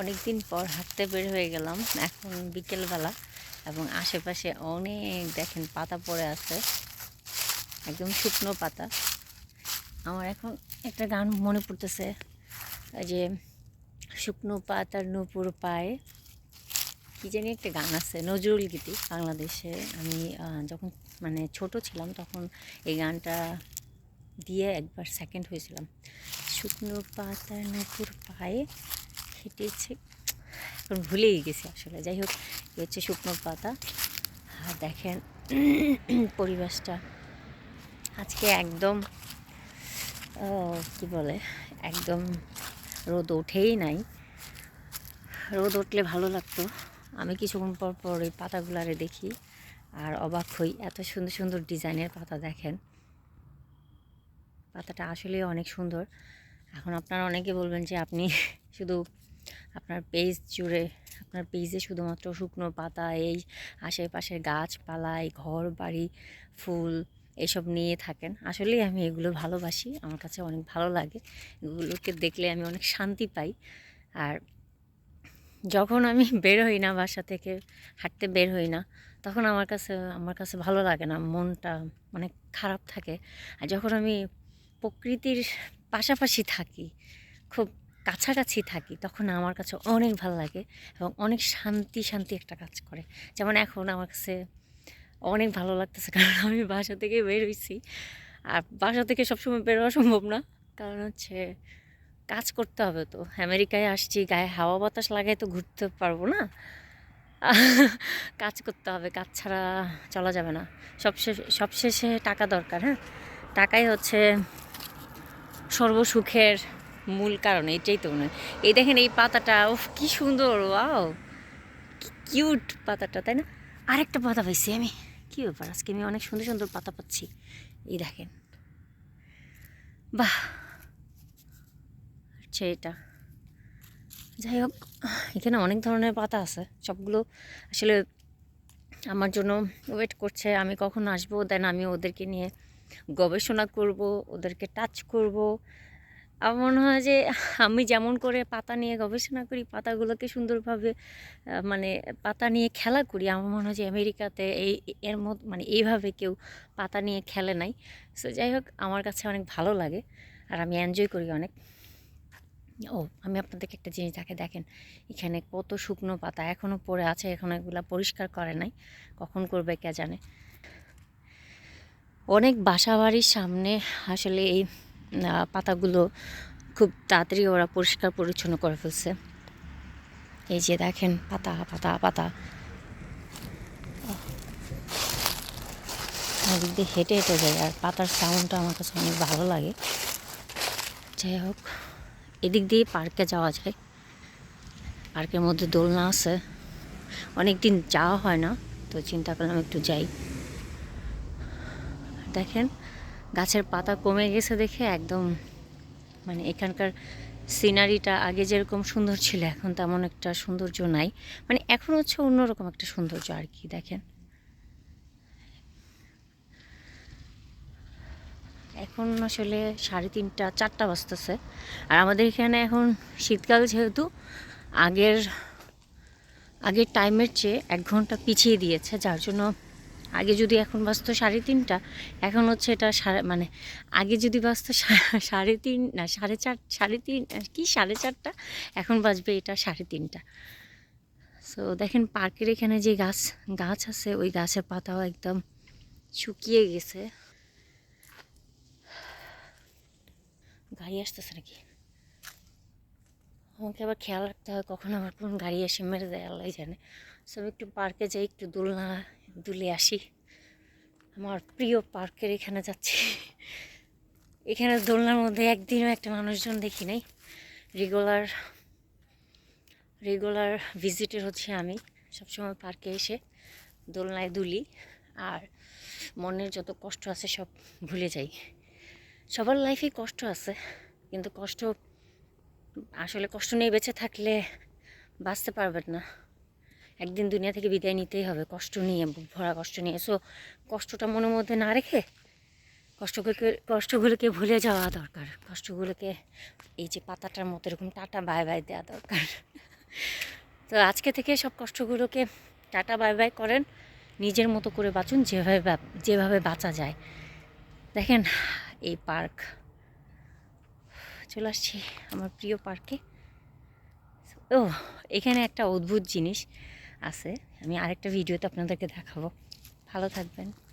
অনেক দিন পর হাঁটতে বের হয়ে গেলাম, এখন বিকেলবেলা এবং আশেপাশে অনেক দেখেন পাতা পড়ে আছে, একদম শুকনো পাতা। আমার এখন একটা গান মনে পড়তেছে যে শুকনো পাতার নূপুর পায়ে, কি জানি একটা গান আছে, নজরুল গীতি, বাংলাদেশে আমি যখন মানে ছোট ছিলাম তখন এই গানটা দিয়ে একবার সেকেন্ড হয়েছিলাম। শুকনো পাতার নূপুর পায়ে হেঁটেছে এখন ভুলেই গেছি আসলে। যাই হোক এ হচ্ছে শুকনো পাতা। আর দেখেন, পরিবেশটা আজকে একদম কি বলে, একদম রোদ ওঠেই নাই। রোদ উঠলে ভালো লাগতো। আমি কিছুক্ষণ পর পর ওই পাতাগুলারে দেখি। আর অবাক হই, এত সুন্দর সুন্দর ডিজাইনের পাতা দেখেন। পাতাটা আসলে অনেক সুন্দর। এখন আপনারা অনেকে বলবেন যে আপনি শুধু আপনার পেজ জুড়ে, আপনার পেজে শুধুমাত্র শুকনো পাতা, এই আশেপাশের গাছপালা, এই ঘর বাড়ি, ফুল এসব নিয়ে থাকেন। আসলেই আমি এগুলো ভালোবাসি, আমার কাছে অনেক ভালো লাগে। এগুলোকে দেখলে আমি অনেক শান্তি পাই। আর যখন আমি বের হই না বাসা থেকে, হাঁটতে বের হই না, তখন আমার কাছে আমার কাছে ভালো লাগে না, মনটা অনেক খারাপ থাকে। আর যখন আমি প্রকৃতির পাশাপাশি থাকি, খুব কাছাকাছি থাকি, তখন আমার কাছে অনেক ভালো লাগে এবং অনেক শান্তি শান্তি একটা কাজ করে। যেমন এখন আমার কাছে অনেক ভালো লাগতেছে, কারণ আমি বাসা থেকে বের হয়েছি আর বাসা থেকে সবসময় বেরোয়া সম্ভব না, কারণ হচ্ছে কাজ করতে হবে তো। আমেরিকায় আসছি, গায়ে হাওয়া বাতাস লাগাই তো ঘুরতে পারব না। কাজ করতে হবে, কাজ ছাড়া চলা যাবে না। সবশেষে সবশেষে টাকা দরকার হ্যাঁ? টাকাই হচ্ছে সর্বসুখের মূল কারণ, এটাই তো মনে হয়। এই দেখেন এই পাতাটা, উফ, কি সুন্দর, ওয়াও। কিউট পাতাটা, তাই না? আরেকটা পাতা পাইছি আমি। কী ব্যাপার, আজকে আমি অনেক সুন্দর সুন্দর পাতা পাচ্ছি। এই দেখেন। বাহ। হচ্ছে এটা। যাই হোক, এখানে অনেক ধরনের পাতা আছে। সবগুলো আসলে আমার জন্য ওয়েট করছে। আমি কখন আসব? দেন আমি ওদেরকে নিয়ে গবেষণা করব, ওদেরকে টাচ করব। আমার মনে হয় যে আমি যেমন করে পাতা নিয়ে গবেষণা করি, পাতাগুলোকে সুন্দরভাবে মানে পাতা নিয়ে খেলা করি, আমার মনে হয় যে আমেরিকাতে এই, এর মত মানে এইভাবে কেউ পাতা নিয়ে খেলে নাই। সো যাই হোক, আমার কাছে অনেক ভালো লাগে আর আমি এনজয় করি অনেক। ও, আমি আপনাদেরকে একটা জিনিস দেখে, দেখেন, এখানে কত শুকনো পাতা এখনও পড়ে আছে, এখন এগুলা পরিষ্কার করে নাই, কখন করবে কে জানে? অনেক বাসা বাড়ির সামনে আসলে এই পাতাগুলো খুব তাড়াতাড়ি ওরা পরিষ্কার পরিচ্ছন্ন করে ফেলছে। এই যে দেখেন, পাতা পাতা পাতা। দিয়ে হেঁটে হেঁটে যায় আর পাতার সাউন্ডটা আমার কাছে অনেক ভালো লাগে। যাই হোক, এদিক দিয়ে পার্কে যাওয়া যায়। পার্কের মধ্যে দোলনা আছে। অনেক দিন যাওয়া হয় না, তো চিন্তা করলাম একটু যাই। দেখেন গাছের পাতা কমে গেছে দেখে একদম মানে এখানকার সিনারিটা আগে যেরকম সুন্দর ছিল, এখন তেমন একটা সৌন্দর্য নাই। মানে এখন হচ্ছে অন্যরকম একটা সৌন্দর্য আর কি, দেখেন। এখন আসলে সাড়ে তিনটা, চারটা বাজতেছে। আর আমাদের এখানে এখন শীতকাল যেহেতু, আগের আগের টাইমের চেয়ে এক ঘণ্টা পিছিয়ে দিয়েছে, যার জন্য আগে যদি এখন বাজতো সাড়ে তিনটা, এখন হচ্ছে এটা সাড়ে মানে আগে যদি বাজতো সা- সাড়ে তিন, না, সাড়ে চার, সাড়ে তিন কি সাড়ে চারটা, এখন বাজবে এটা সাড়ে তিনটা। সো দেখেন পার্কের এখানে যে গাছ গাছ আছে, ওই গাছের পাতাও একদম শুকিয়ে গেছে। গাড়ি আসতেছে নাকি? আমাকে আবার খেয়াল রাখতে হয় কখন আমার কোন গাড়ি এসে মেরে দেয় আল্লাহ জানে। সো আমি একটু পার্কে যাই, একটু দোলনা দুলে আসি। আমার প্রিয় পার্কের এখানে যাচ্ছি। এখানে দোলনার মধ্যে একদিনও একটা মানুষজন দেখি নাই। রেগুলার রেগুলার ভিজিটের হচ্ছে আমি। সবসময় পার্কে এসে দোলনায় দুলি আর মনের যত কষ্ট আছে সব ভুলে যাই। সবার লাইফে কষ্ট আছে, কিন্তু কষ্ট আসলে কষ্ট নিয়ে বেঁচে থাকলে বাঁচতে পারবেন না। একদিন দুনিয়া থেকে বিদায় নিতেই হবে, কষ্ট নিয়ে, বুক ভরা কষ্ট নিয়ে। সো কষ্টটা মনের মধ্যে না রেখে কষ্টগুলোকে কষ্টগুলোকে ভুলে যাওয়া দরকার। কষ্টগুলোকে এই যে পাতাটার মতো এরকম টাটা, বাই বাই দেওয়া দরকার। তো আজকে থেকে সব কষ্টগুলোকে টাটা, বাই বাই করেন। নিজের মতো করে বাঁচুন, যেভাবে যেভাবে বাঁচা যায়। দেখেন, এই পার্ক চলে আসছি আমার প্রিয় পার্কে। ও এখানে একটা অদ্ভুত জিনিস আছে। আমি আরেকটা ভিডিওতে আপনাদেরকে দেখাবো। ভালো থাকবেন।